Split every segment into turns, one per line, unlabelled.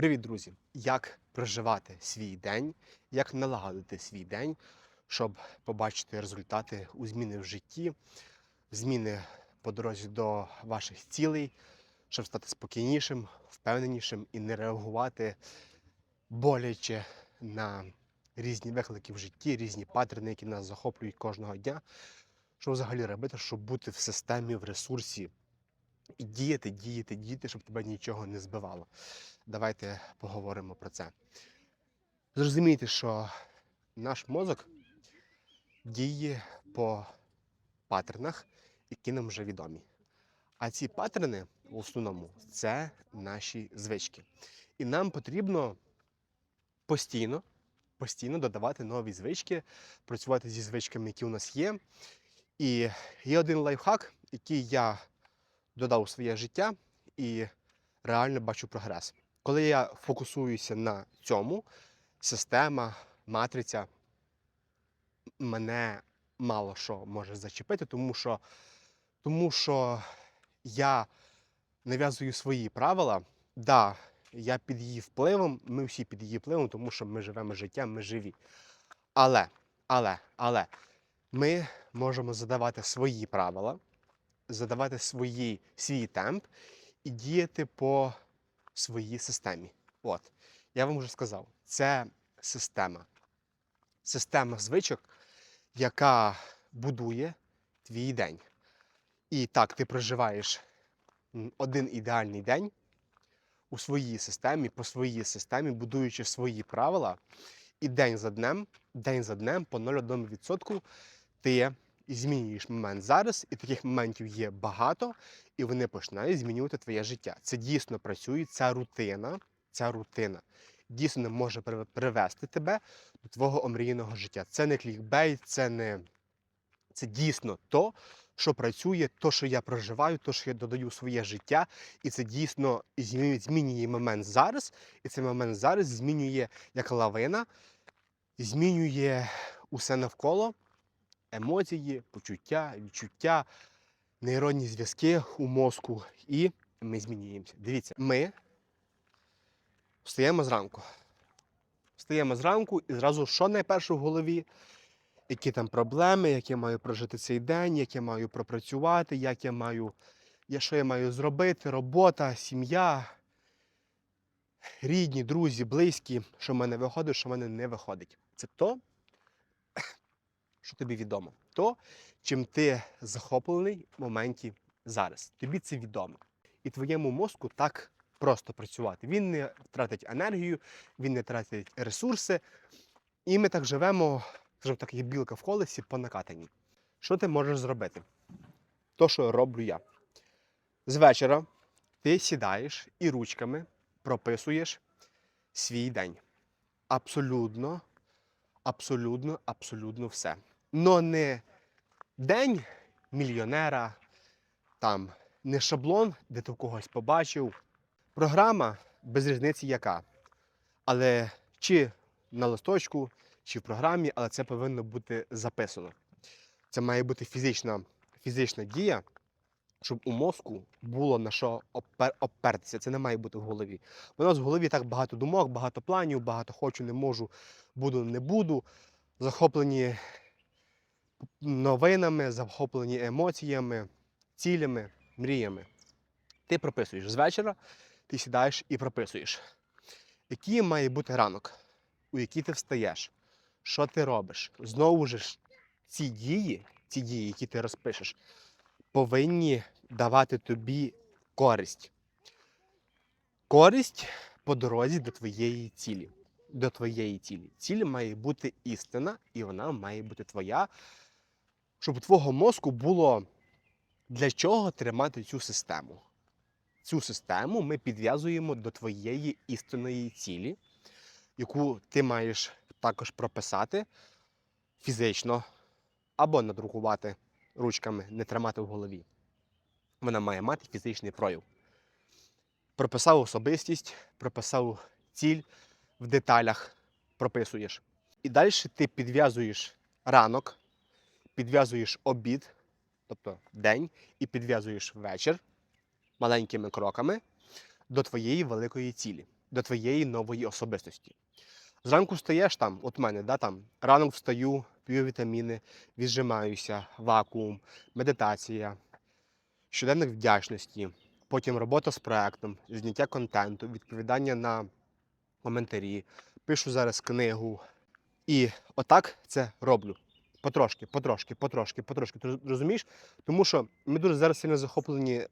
Привіт, друзі! Як проживати свій день, як налагодити свій день, щоб побачити результати у зміни в житті, зміни по дорозі до ваших цілей, щоб стати спокійнішим, впевненішим і не реагувати боляче на різні виклики в житті, різні паттерни, які нас захоплюють кожного дня. Що взагалі робити, щоб бути в системі, в ресурсі і діяти, діяти, діяти, щоб тебе нічого не збивало. Давайте поговоримо про це. Зрозумійте, що наш мозок діє по паттернах, які нам вже відомі. А ці паттерни в основному це наші звички. І нам потрібно постійно, постійно додавати нові звички, працювати зі звичками, які у нас є. І є один лайфхак, який я додав своє життя і реально бачу прогрес. Коли я фокусуюся на цьому, система, матриця мене мало що може зачепити, тому що, тому що я нав'язую свої правила. Да, я під її впливом, ми всі під її впливом, тому що ми живемо життям, ми живі. Але, але, але ми можемо задавати свої правила, задавати свої, свій темп і діяти по своїй системі. От, я вам вже сказав, це система. Система звичок, яка будує твій день. І так, ти проживаєш один ідеальний день у своїй системі, по своїй системі, будуючи свої правила, і день за днем, день за днем по 0,1% ти змінюєш момент зараз, і таких моментів є багато, і вони починають змінювати твоє життя. Це дійсно працює, ця рутина, ця рутина дійсно може привести тебе до твого омріяного життя. Це не клікбейт, це не це дійсно то, що працює, то, що я проживаю, то, що я додаю в своє життя, і це дійсно змінює момент зараз, і цей момент зараз змінює як лавина, змінює усе навколо емоції, почуття, відчуття, нейронні зв'язки у мозку, і ми змінюємося. Дивіться, ми встаємо зранку. Встаємо зранку і зразу, що найперше в голові, які там проблеми, як я маю прожити цей день, як я маю пропрацювати, як я маю, що я маю зробити, робота, сім'я, рідні, друзі, близькі, що в мене виходить, що в мене не виходить. Це то, що тобі відомо. То, чим ти захоплений в моменті зараз. Тобі це відомо. І твоєму мозку так просто працювати. Він не тратить енергію, він не тратить ресурси. І ми так живемо, скажімо так, як білка в колесі по накатанні. Що ти можеш зробити? То, що роблю я. З вечора ти сідаєш і ручками прописуєш свій день. Абсолютно, абсолютно, абсолютно все. Но не день мільйонера, там не шаблон, де ти в когось побачив. Програма без різниці яка. Але чи на листочку, чи в програмі, але це повинно бути записано. Це має бути фізична, фізична дія, щоб у мозку було на що опер, опертися. Це не має бути в голові. У нас в голові так багато думок, багато планів, багато хочу, не можу, буду, не буду. Захоплені новинами, захоплені емоціями, цілями, мріями. Ти прописуєш з вечора, ти сідаєш і прописуєш, який має бути ранок, у який ти встаєш, що ти робиш. Знову ж ці дії, ці дії, які ти розпишеш, повинні давати тобі користь. Користь по дорозі до твоєї цілі. До твоєї цілі. Ціль має бути істина, і вона має бути твоя, щоб у твого мозку було для чого тримати цю систему. Цю систему ми підв'язуємо до твоєї істинної цілі, яку ти маєш також прописати фізично або надрукувати ручками, не тримати в голові. Вона має мати фізичний прояв. Прописав особистість, прописав ціль в деталях, прописуєш. І далі ти підв'язуєш ранок, підв'язуєш обід, тобто день, і підв'язуєш вечір маленькими кроками до твоєї великої цілі. до твоєї нової особистості. Зранку встаєш там, от мене, да, там, ранок встаю, п'ю вітаміни, віджимаюся, вакуум, медитація, щоденник вдячності, потім робота з проектом, зняття контенту, відповідання на коментарі, пишу зараз книгу. І отак це роблю. Потрошки, потрошки, потрошки, потрошки. Ти розумієш? Тому що ми дуже зараз сильно захоплені,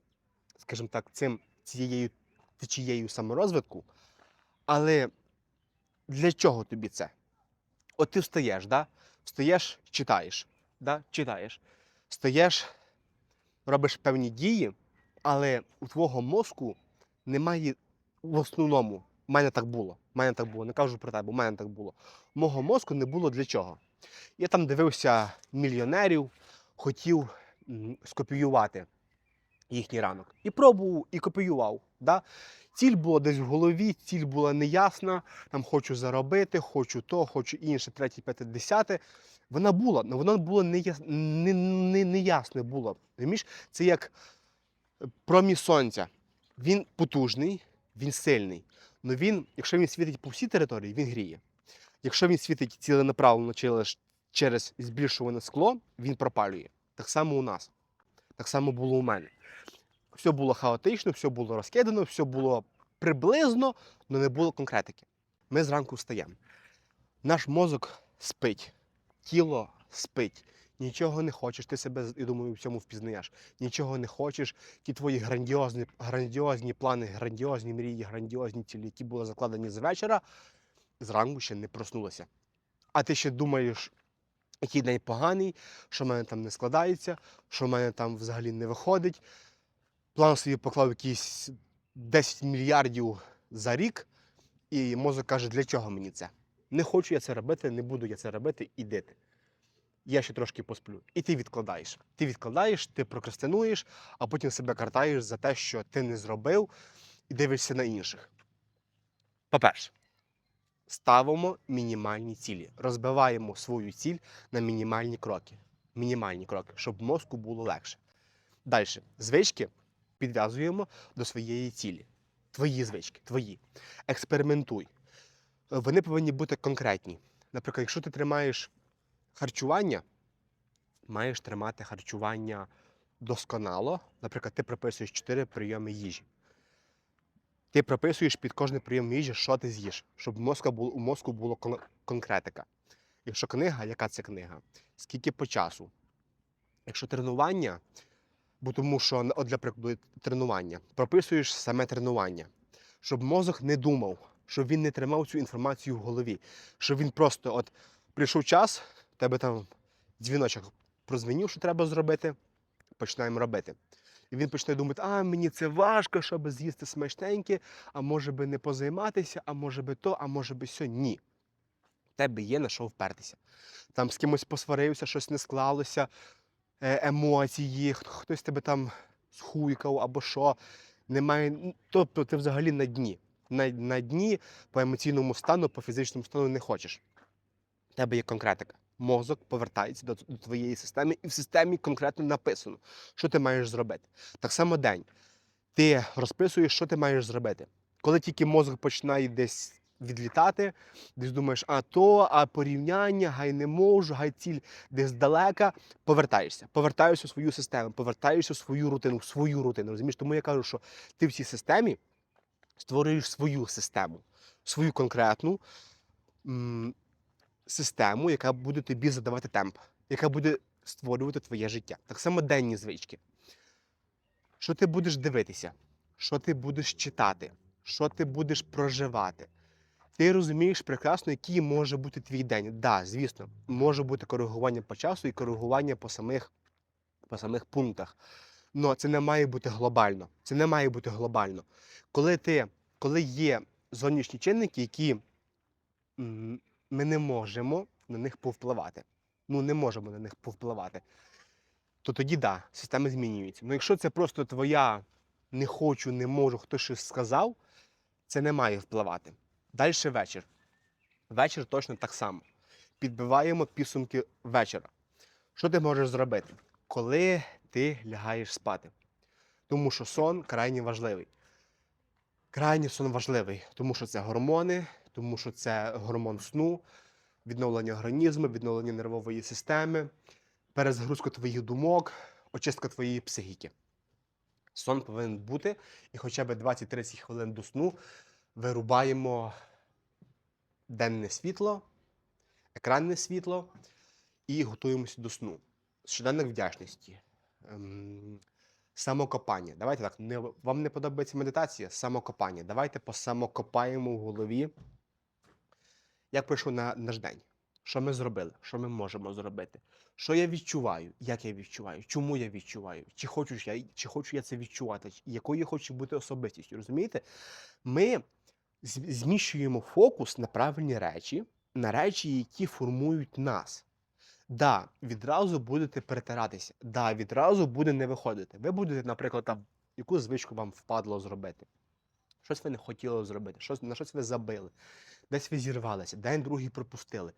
скажімо так, цим цією течією саморозвитку. Але для чого тобі це? От ти встаєш, да? встаєш, читаєш, да? читаєш. Встаєш, робиш певні дії, але у твого мозку немає в основному. У мене так було. У мене так було. Не кажу про тебе, у мене так було. Мого мозку не було для чого. Я там дивився мільйонерів, хотів скопіювати їхній ранок. І пробував, і копіював. Да? Ціль була десь в голові, ціль була неясна. Там хочу заробити, хочу то, хочу інше, третє, п'яте, десяте. Вона була, але неяс... не, не, неясне було. Це як промінь сонця. Він потужний, він сильний. Але він, якщо він світить по всій території, він гріє. Якщо він світить ціленаправлено через, через збільшуване скло, він пропалює. Так само у нас. Так само було у мене. Все було хаотично, все було розкидано, все було приблизно, але не було конкретики. Ми зранку встаємо. Наш мозок спить, тіло спить. Нічого не хочеш, ти себе, я думаю, в цьому впізнаєш. Нічого не хочеш, ті твої грандіозні, грандіозні плани, грандіозні мрії, грандіозні цілі, які були закладені з вечора, зранку ще не проснулися. А ти ще думаєш, який день поганий, що в мене там не складається, що в мене там взагалі не виходить. План собі поклав якісь 10 мільярдів за рік, і мозок каже, для чого мені це? Не хочу я це робити, не буду я це робити, іди ти. Я ще трошки посплю. І ти відкладаєш. Ти відкладаєш, ти прокрастинуєш, а потім себе картаєш за те, що ти не зробив, і дивишся на інших. По-перше, ставимо мінімальні цілі, розбиваємо свою ціль на мінімальні кроки. Мінімальні кроки, щоб мозку було легше. Далі, звички підв'язуємо до своєї цілі. Твої звички, твої. Експериментуй. Вони повинні бути конкретні. Наприклад, якщо ти тримаєш харчування, маєш тримати харчування досконало. Наприклад, ти прописуєш 4 прийоми їжі. Ти прописуєш під кожний прийом їжі, що ти з'їш, щоб у мозку було, у мозку було кон- конкретика. Якщо книга, яка це книга? Скільки по часу? Якщо тренування, бо тому що, от для прикладу, тренування, прописуєш саме тренування, щоб мозок не думав, щоб він не тримав цю інформацію в голові, щоб він просто от прийшов час, тебе там дзвіночок прозвенів, що треба зробити, починаємо робити. І він почне думати, а мені це важко, щоб з'їсти смачненьке, а може би не позайматися, а може би то, а може би сьо. Ні. Тебе є на що впертися. Там з кимось посварився, щось не склалося, е, емоції, хтось тебе там схуйкав або що. Немає. Тобто ти взагалі на дні. На, на дні по емоційному стану, по фізичному стану не хочеш. У тебе є конкретика. Мозок повертається до, до твоєї системи, і в системі конкретно написано, що ти маєш зробити. Так само день. Ти розписуєш, що ти маєш зробити. Коли тільки мозок починає десь відлітати, десь думаєш, а то, а порівняння, гай не можу, гай ціль десь далека, повертаєшся. Повертаєшся в свою систему, повертаєшся в свою рутину, в свою рутину. Розумієш? Тому я кажу, що ти в цій системі створюєш свою систему, свою конкретну систему, яка буде тобі задавати темп, яка буде створювати твоє життя. Так само денні звички. Що ти будеш дивитися? Що ти будеш читати? Що ти будеш проживати? Ти розумієш прекрасно, який може бути твій день. Так, да, звісно, може бути коригування по часу і коригування по самих, по самих пунктах. Але це не має бути глобально. Це не має бути глобально. Коли, ти, коли є зовнішні чинники, які ми не можемо на них повпливати. Ну, не можемо на них повпливати. То тоді да, система змінюється. Ну, якщо це просто твоя не хочу, не можу, хтось щось сказав, це не має впливати. Далі вечір. Вечір точно так само. Підбиваємо підсумки вечора. Що ти можеш зробити, коли ти лягаєш спати? Тому що сон крайне важливий. Крайній сон важливий, тому що це гормони, тому що це гормон сну, відновлення організму, відновлення нервової системи, перезагрузка твоїх думок, очистка твоєї психіки. Сон повинен бути, і хоча б 20-30 хвилин до сну вирубаємо денне світло, екранне світло і готуємося до сну. Щоденник вдячності. Ем, Самокопання. Давайте так. Не, вам не подобається медитація? Самокопання. Давайте посамокопаємо в голові. Як пройшов на наш день? Що ми зробили? Що ми можемо зробити? Що я відчуваю? Як я відчуваю? Чому я відчуваю? Чи хочу я, чи хочу я це відчувати? Якою я хочу бути особистістю? Розумієте? Ми зміщуємо фокус на правильні речі, на речі, які формують нас. Да, відразу будете перетиратися. Да, відразу буде не виходити. Ви будете, наприклад, там, яку звичку вам впадло зробити. Щось ви не хотіли зробити, щось, на щось ви забили, десь ви зірвалися, день другий пропустили.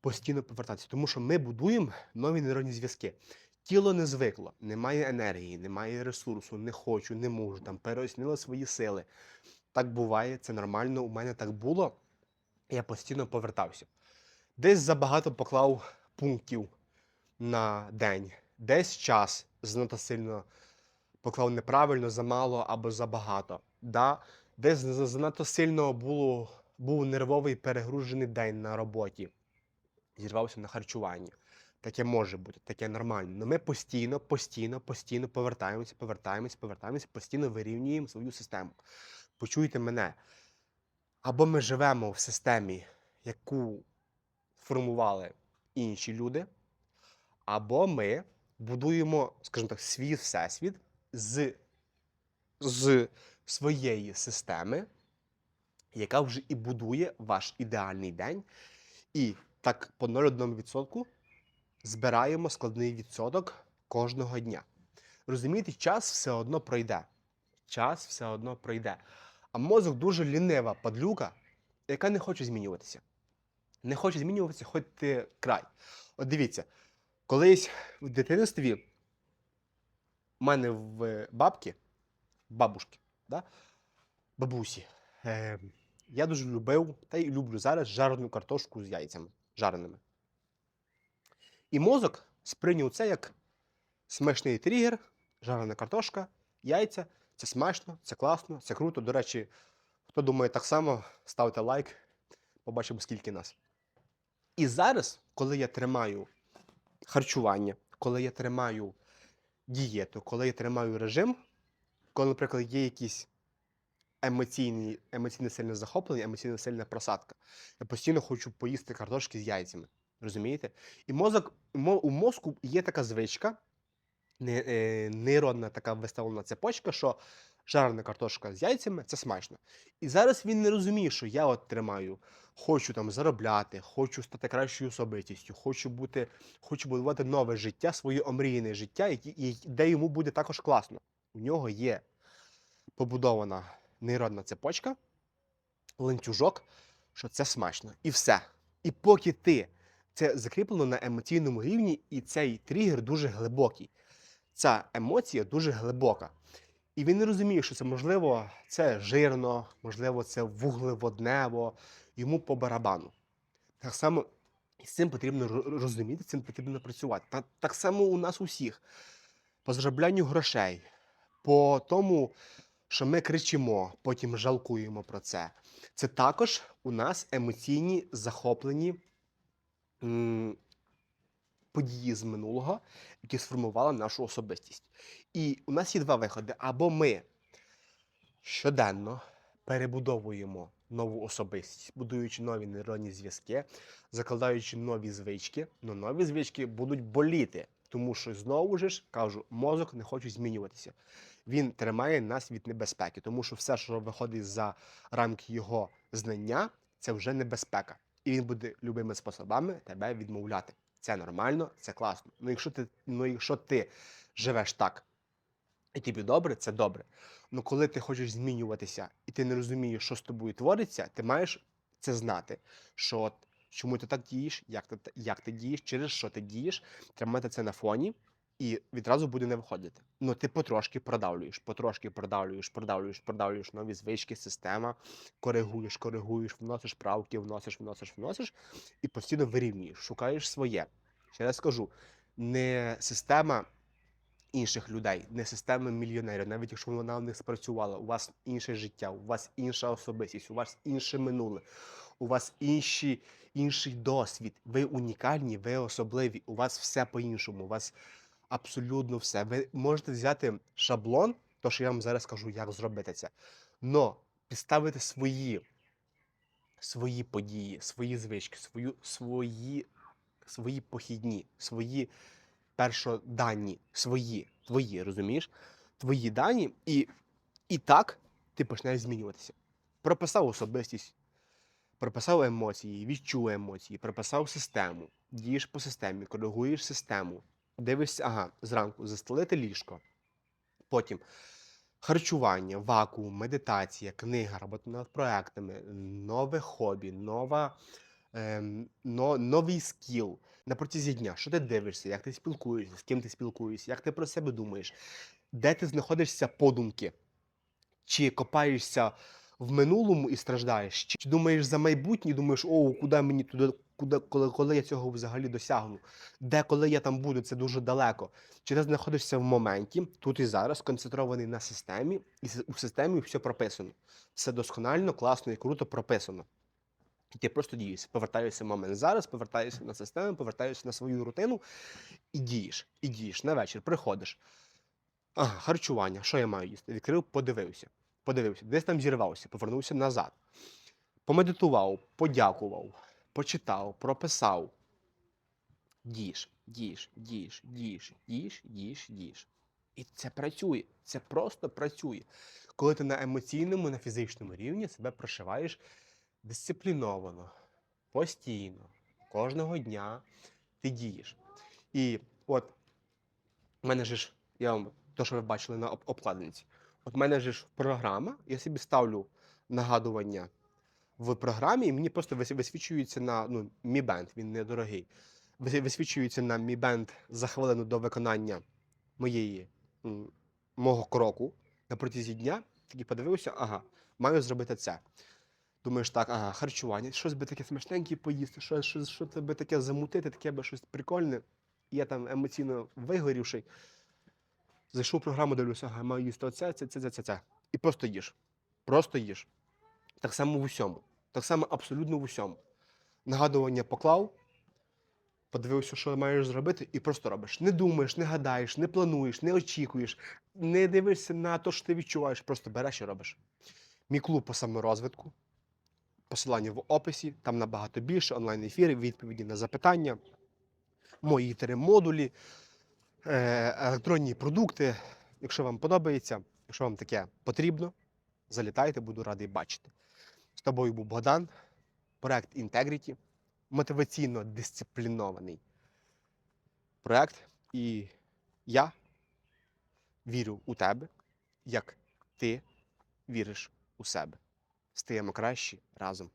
Постійно повертатися. Тому що ми будуємо нові нейронні зв'язки. Тіло не звикло, немає енергії, немає ресурсу, не хочу, не можу, там переоцінило свої сили. Так буває, це нормально. У мене так було. Я постійно повертався. Десь забагато поклав пунктів на день, десь час занадто сильно поклав неправильно, замало або забагато. Да? Десь занадто сильно було, був нервовий перегружений день на роботі, зірвався на харчуванні. Таке може бути, таке нормально. Але ми постійно, постійно, постійно повертаємося, повертаємося, повертаємося, постійно вирівнюємо свою систему. Почуйте мене. Або ми живемо в системі, яку формували інші люди, або ми будуємо, скажімо так, свій всесвіт з, з своєї системи, яка вже і будує ваш ідеальний день. І так по 0,1% збираємо складний відсоток кожного дня. Розумієте, час все одно пройде. Час все одно пройде. А мозок дуже лінива падлюка, яка не хоче змінюватися. Не хоче змінюватися, хоч ти край. От дивіться, колись в дитинстві в мене в бабки, бабушки, да? бабусі, е, я дуже любив та й люблю зараз жарену картошку з яйцями жареними. І мозок сприйняв це як смачний тригер, жарена картошка, яйця. Це смачно, це класно, це круто. До речі, хто думає так само, ставте лайк, побачимо, скільки нас. І зараз, коли я тримаю харчування, коли я тримаю дієту, коли я тримаю режим, коли, наприклад, є якісь емоційні, емоційне сильне захоплення, емоційно сильна просадка, я постійно хочу поїсти картошки з яйцями. Розумієте? І мозок, у мозку є така звичка, е, нейронна така виставлена цепочка, що жарена картошка з яйцями це смачно. І зараз він не розуміє, що я от тримаю, хочу там заробляти, хочу стати кращою особистістю, хочу бути, хочу будувати нове життя, своє омріяне життя, де йому буде також класно. У нього є побудована нейронна цепочка, ланцюжок, що це смачно. І все. І поки ти це закріплено на емоційному рівні, і цей тригер дуже глибокий. Ця емоція дуже глибока. І він не розуміє, що це можливо, це жирно, можливо, це вуглеводнево, йому по барабану. Так само і з цим потрібно розуміти, з цим потрібно працювати. Та, так само у нас усіх. По зароблянню грошей, по тому, що ми кричимо, потім жалкуємо про це. Це також у нас емоційні захоплені м, події з минулого, які сформували нашу особистість. І у нас є два виходи: або ми щоденно перебудовуємо нову особистість, будуючи нові нейронні зв'язки, закладаючи нові звички, але нові звички будуть боліти. Тому що знову ж кажу, мозок не хоче змінюватися. Він тримає нас від небезпеки, тому що все, що виходить за рамки його знання, це вже небезпека. І він буде любими способами тебе відмовляти. Це нормально, це класно. Ну якщо ти, ну, якщо ти живеш так, і тобі добре, це добре. Ну коли ти хочеш змінюватися і ти не розумієш, що з тобою твориться, ти маєш це знати. Що от, чому ти так дієш, як ти, як ти дієш, через що ти дієш, тримати це на фоні і відразу буде не виходити. Ну, ти потрошки продавлюєш, потрошки продавлюєш, продавлюєш, продавлюєш нові звички, система, коригуєш, коригуєш, вносиш правки, вносиш, вносиш, вносиш, і постійно вирівнюєш, шукаєш своє. Ще раз скажу, не система інших людей, не система мільйонерів, навіть якщо вона в них спрацювала, у вас інше життя, у вас інша особистість, у вас інше минуле, у вас інші, інший досвід. Ви унікальні, ви особливі, у вас все по-іншому, у вас абсолютно все. Ви можете взяти шаблон, то що я вам зараз скажу, як зробити це. Но підставити свої, свої події, свої звички, свою, свої, свої похідні, свої першоданні, свої, твої, розумієш? Твої дані, і, і так ти почнеш змінюватися. Прописав особистість, прописав емоції, відчув емоції, прописав систему, дієш по системі, коригуєш систему, дивишся, ага, зранку застелити ліжко, потім харчування, вакуум, медитація, книга, робота над проектами, нове хобі, нова, ем, но, новий скіл на протязі дня. Що ти дивишся, як ти спілкуєшся, з ким ти спілкуєшся, як ти про себе думаєш, де ти знаходишся подумки, чи копаєшся в минулому і страждаєш, чи думаєш за майбутнє, думаєш, о, куди мені туди, куди, коли, коли я цього взагалі досягну, де коли я там буду, це дуже далеко. Чи ти знаходишся в моменті, тут і зараз, концентрований на системі, і у системі все прописано. Все досконально, класно і круто прописано. І ти просто дієш, повертаєшся в момент зараз, повертаєшся на систему, повертаєшся на свою рутину і дієш. І дієш на вечір, приходиш. Ага, харчування, що я маю їсти? Відкрив, подивився. Подивився, десь там зірвався, повернувся назад. Помедитував, подякував, почитав, прописав. Дієш, дієш, дієш, дієш, дієш, дієш, дієш. І це працює. Це просто працює. Коли ти на емоційному, на фізичному рівні себе прошиваєш дисципліновано, постійно, кожного дня ти дієш. І от в мене ж, я вам то, що ви бачили на обкладинці, от в мене ж програма, я собі ставлю нагадування в програмі, і мені просто висвічується на ну, Mi Band, він недорогий. Висвічується на Mi Band за хвилину до виконання моєї, мого кроку на протязі дня. Такий подивився, ага, маю зробити це. Думаєш, так, ага, харчування, щось би таке смачненьке поїсти, що, що, що це би таке замутити, таке би щось прикольне. Я там емоційно вигорівший. Зайшов в програму, дивлюся, ага, маю їсти оце, це, це, це, це, це. І просто їж. Просто їж. Так само в усьому. Так само абсолютно в усьому. Нагадування поклав, подивився, що маєш зробити, і просто робиш. Не думаєш, не гадаєш, не плануєш, не очікуєш, не дивишся на те, що ти відчуваєш, просто береш і робиш. Мій клуб по саморозвитку. Посилання в описі, там набагато більше, онлайн-ефіри, відповіді на запитання, мої три модулі, електронні продукти. Якщо вам подобається, якщо вам таке потрібно, залітайте, буду радий бачити. З тобою був Богдан, проект Integrity, мотиваційно дисциплінований проект. І я вірю у тебе, як ти віриш у себе. Стаємо кращі разом.